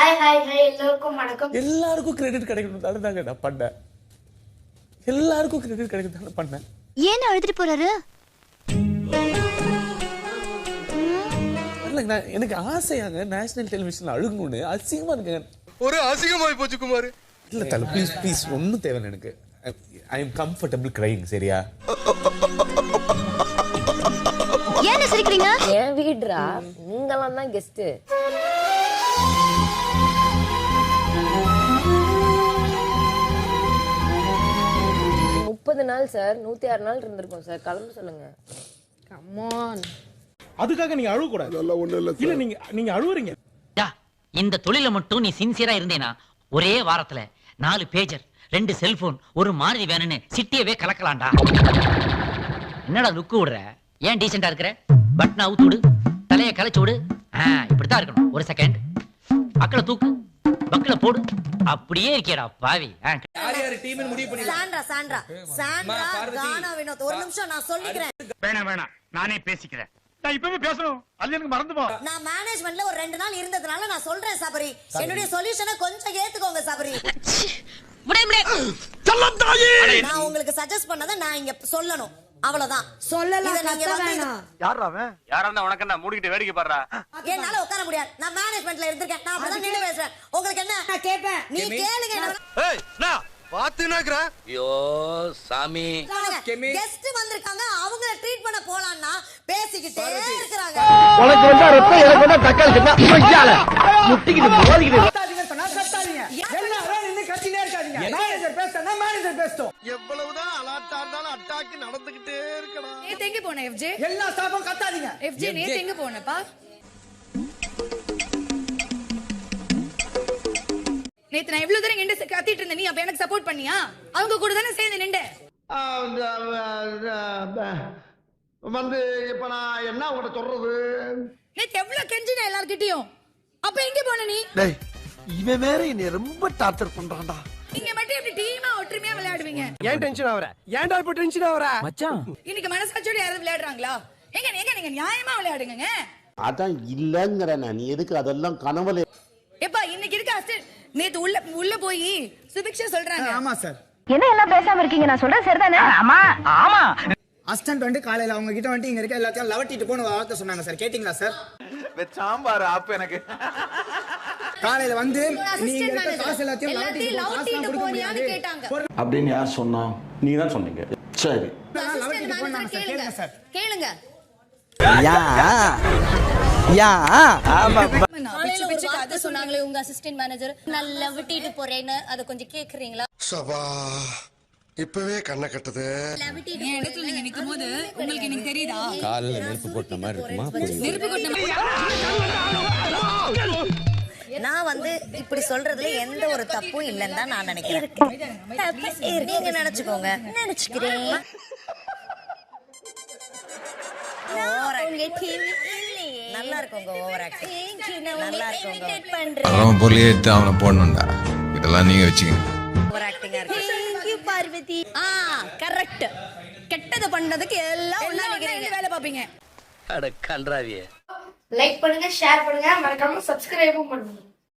Hi hi hi எல்லோருக்கும் வணக்கம். எல்லாருக்கும் கிரெடிட் கிடைக்கணும் தாங்க நான் பண்ணேன். எல்லாருக்கும் கிரெடிட் கிடைக்கணும் பண்ணேன். ஏன் அழுதுட்டு போறாரு? எனக்கு ஆசையாங்க நேஷனல் டெலிவிஷன்ல அழுகணும்னு. அசிங்கமா இருக்குங்க. ஒரு அசிங்கமாய் போச்சு குமார். இல்ல தல ப்ளீஸ் ப்ளீஸ் ஒன்றும் தேவை எனக்கு. ஐ எம் கம்ஃபர்டபுள் கிரைங் சரியா? ஏன் சிரிக்கிறீங்க? என் வீடுரா நீங்களாம் தான் கெஸ்ட் முப்பது நாள் சார். நூத்தி ஆறு நாள் இருந்திருக்கோம் சார். கிளம்ப சொல்லுங்க. கம்மான் அதுக்காக நீங்க அழுவ கூடாது இல்ல நீங்க நீங்க அழுவுறீங்க. யா, இந்த தொழில மட்டும் நீ சின்சியரா இருந்தேனா? ஒரே வாரத்துல நாலு பேஜர் ரெண்டு செல்போன் ஒரு மாருதி வேணும்னு சிட்டியவே கலக்கலாம்டா. என்னடா லுக்கு விடுற? ஏன் டீசெண்டா இருக்கிற? பட்டன் அவுத்து விடு தலைய கலைச்சு விடு. ஆ, இப்படித்தான் இருக்கணும். ஒரு செகண்ட் அக்கல தூக்கு பக்கல போடு. அப்படியே இருக்கேடா பாவி. ஆ. Sandra Sandra. Sandra Gana Vinoth. ஒரு நிமிஷம் நான் சொல்லிக்கிறேன். வேணாம் வேணாம். நானே பேசிக்கிறேன். நான் இப்பவே பேசணும். அது எனக்கு மறந்துமா நான் மேனேஜ்மெண்ட்ல ஒரு ரெண்டு நாள் இருந்ததுனால நான் சொல்றேன் சபரி என்னுடைய சொல்யூஷனை கொஞ்சம் ஏத்துக்கோங்க சபரி நான் உங்களுக்கு சஜஸ்ட் பண்ணதை நான் இங்க சொல்லணும். அவ்வளவுதான். சொல்லலாம் நீங்க வந்து யாரா உனக்கு என்ன மூடிக்கிட்டு வேடிக்கை பாடுறா? இது- என்னால உட்கார முடியாது. நான் மேனேஜ்மெண்ட்ல இருந்திருக்கேன். நான் அப்படிதான் நின்னு பேசுறேன் உங்களுக்கு என்ன? நான் கேட்பேன். நீ கேளுங்க ஏய் நான் பாத்துனாக்குற ஐயோ சாமி. கெஸ்ட் வந்திருக்காங்க. அவங்க ட்ரீட் பண்ண போலாம்னா பேசிக்கிட்டே இருக்கிறாங்க. உனக்கு வந்தா ரத்தம் எனக்கு வந்தா தக்காளி சட்னா மச்சால முட்டிக்கிட்டு மோதிக்கிட்டு எவ்வளவுதான் அலாட்டா இருந்தாலும் அட்டாக்கு நடந்துகிட்டே இருக்கணும் நேத்து எங்க போன எஃப்ஜே எல்லா ஸ்டாஃபும் கத்தாதீங்க. எஃப்ஜே நேத்து எங்க போனப்பா? நேத்து நான் எவ்வளவு தூரம் நின்று கத்திட்டு இருந்தேன் நீ அப்ப எனக்கு சப்போர்ட் பண்ணியா? அவங்க கூட தானே சேர்ந்து நின்று வந்து இப்ப நான் என்ன உங்கள்ட்ட சொல்றது? நேத்து எவ்வளவு கெஞ்சின எல்லார்கிட்டயும்? அப்ப எங்க போன நீ? இவன் வேற என்னை ரொம்ப டார்ச்சர் பண்றான்டா. நீங்க மட்டும் எப்படி டீமா ஒற்றுமையா விளையாடுவீங்க? ஏன் டென்ஷன் ஆவற? ஏன்டா இப்ப டென்ஷன் ஆவற? மச்சான். இன்னைக்கு மனசாட்சியோட யாராவது விளையாடுறாங்களா? எங்க நீங்க நீங்க நியாயமா விளையாடுங்க அதான் இல்லங்கற நீ எதுக்கு அதெல்லாம் கனவுல எப்பா இன்னைக்கு இருக்க அசிஸ்டன்ட் நேத்து உள்ள உள்ள போய் சுபிக்ஷா சொல்றாங்க. ஆமா சார். என்ன எல்லாம் பேசாம இருக்கீங்க? நான் சொல்றேன் சரிதானே? ஆமா ஆமா. அசிஸ்டன்ட் வந்து காலையில அவங்க கிட்ட வந்துட்டு இங்க இருக்க எல்லாத்தையும் லவட்டிட்டு போன வார்த்தை சொன்னாங்க சார். கேட்டிங்களா சார்? சாம்பார் ஆப் எனக்கு. காலையில வந்து நீங்க காசு எல்லாத்தையும் அப்படின்னு யார் சொன்னா? நீங்க தான் சொன்னீங்க. சரி. கேளுங்க. கேளுங்க காலையில ஒரு வார்த்தை சொன்னாங்களே உங்க அசிஸ்டன்ட் மேனேஜர் நல்லா விட்டிட்டு போறேன்னு அதை கொஞ்சம் கேக்குறீங்களா? சபா இப்பவே கண்ணை கட்டுது. என் இடத்துல நீங்க நிக்கும் போது உங்களுக்கு எனக்கு தெரியுதா? காலில் நெருப்பு போட்ட மாதிரி இருக்குமா? நெருப்பு கொட்டின நான் வந்து இப்படி சொல்றதுல எந்த ஒரு தப்பும் இல்லைன்னு தான் நான் நினைக்கிறேன். நீங்க நினைச்சுக்கோங்க. நினைச்சுக்கிறேன். நல்லா இருக்குங்க ஓவர் ஆக்டிங் நல்லா இருக்குங்க. அவன் பொருளையே எடுத்து அவனை போடணும்டா. இதெல்லாம் நீங்க வச்சுக்கங்க. ஓவர் ஆக்டிங்கா இருக்கு பார்வதி. ஆ கரெக்ட் கெட்டது பண்ணதுக்கு எல்லாம் ஒண்ணா நிக்கிறீங்க. வேலை பாப்பீங்க அட கன்றாவியே. லைக் பண்ணுங்க ஷேர் பண்ணுங்க. மறக்காம சப்ஸ்கிரைபும் பண்ணுங்க.